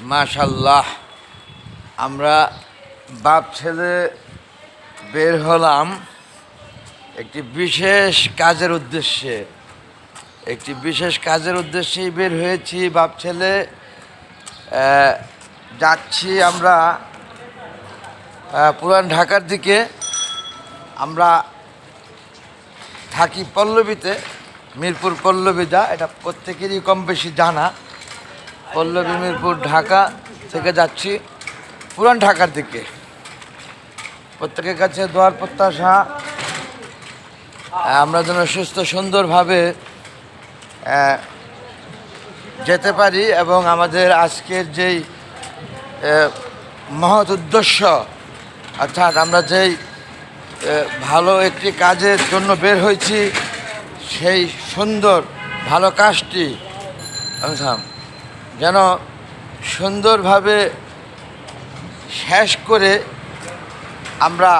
মাশাল্লাহ। আমরা বাপ ছেলে বের হলাম একটি বিশেষ কাজের উদ্দেশ্যে। একটি বিশেষ কাজের উদ্দেশ্যেই বের হয়েছি বাপ ছেলে। যাচ্ছি আমরা পুরান ঢাকার দিকে। আমরা থাকি পল্লবীতে, মিরপুর পল্লবী যা, এটা প্রত্যেকেরই কম বেশি জানা। পল্লবী মিরপুর, ঢাকা থেকে যাচ্ছি। পুরান ঢাকার দিকে। প্রত্যেকের কাছে দোয়ার প্রত্যাশা। আমরা যেন সুস্থ, সুন্দরভাবে যেতে পারি এবং আমাদের আজকের যেই মহৎ উদ্দেশ্য, অর্থাৎ আমরা যেই ভালো একটি কাজের জন্য বের হয়েছি, সেই সুন্দর, ভালো কাজটি বুঝলাম যেন সুন্দরভাবে শেষ করে আমরা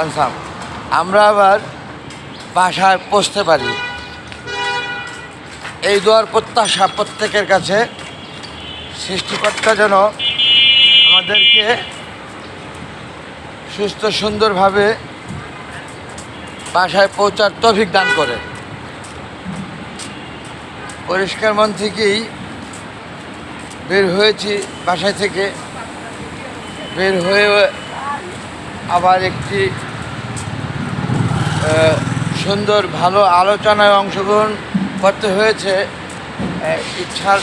আনসাম, আমরা আবার বাসায় পৌঁছতে পারি। এই দোয়ার প্রত্যাশা প্রত্যেকের কাছে, সৃষ্টিকর্তা যেন আমাদেরকে সুস্থ, সুন্দরভাবে বাসায় পৌঁছার তফিক দান করে। পরিষ্কার মন থেকেই বের হয়েছি বাসায় থেকে। বের হয়ে আবার একটি সুন্দর ভালো আলোচনায় অংশগ্রহণ করতে হয়েছে। ইচ্ছার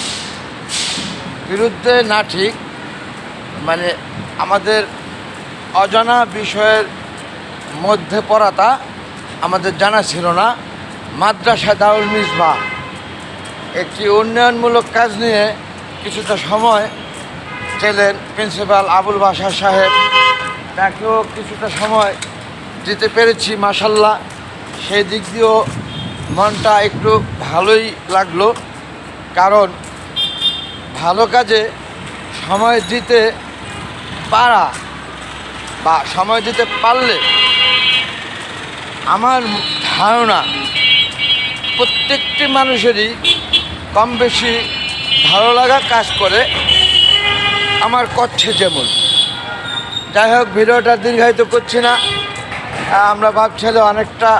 বিরুদ্ধে না ঠিক মানে আমাদের অজানা বিষয়ের মধ্যে পড়াটা আমাদের জানা ছিল না। মাদ্রাসা দাউল মিসবা একটি উন্নয়নমূলক কাজ নিয়ে কিছুটা সময় ছিলেন প্রিন্সিপাল আবুল বাসার সাহেব তাকেও কিছুটা সময় দিতে পেরেছি মাসাল্লাহ সেই দিক দিয়েও মনটা একটু ভালোই লাগল। কারণ ভালো কাজে সময় দিতে পারা বা সময় দিতে পারলে আমার ধারণা প্রত্যেকটি মানুষেরই কম বেশি ভালো লাগা কাজ করে, আমার করছে যেমন। যাই হোক, ভিডিওটা দীর্ঘায়িত করছি না। আমরা ভাবছিলে অনেকটা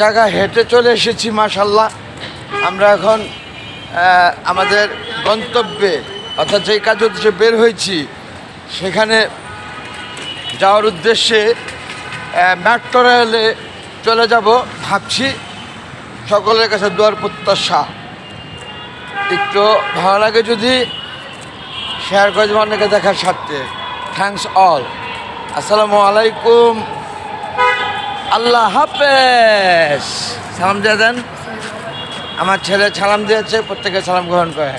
জায়গা হেঁটে চলে এসেছি মাসাল্লাহ আমরা এখন আমাদের গন্তব্যে, অর্থাৎ যেই কাজ উদ্দেশ্যে বের হয়েছি, সেখানে যাওয়ার উদ্দেশ্যে মেট্রো রেলে চলে যাব। ভাবছি সকলের কাছে দুয়ার প্রত্যাশা। একটু ভালো লাগে যদি শেয়ার করে দেবো অনেকে দেখার স্বার্থে। থ্যাংকস অল আসসালামু আলাইকুম। আল্লাহ হাফেজ। সালাম দিয়ে দেন। আমার ছেলে সালাম দিয়েছে, প্রত্যেকে সালাম গ্রহণ করে।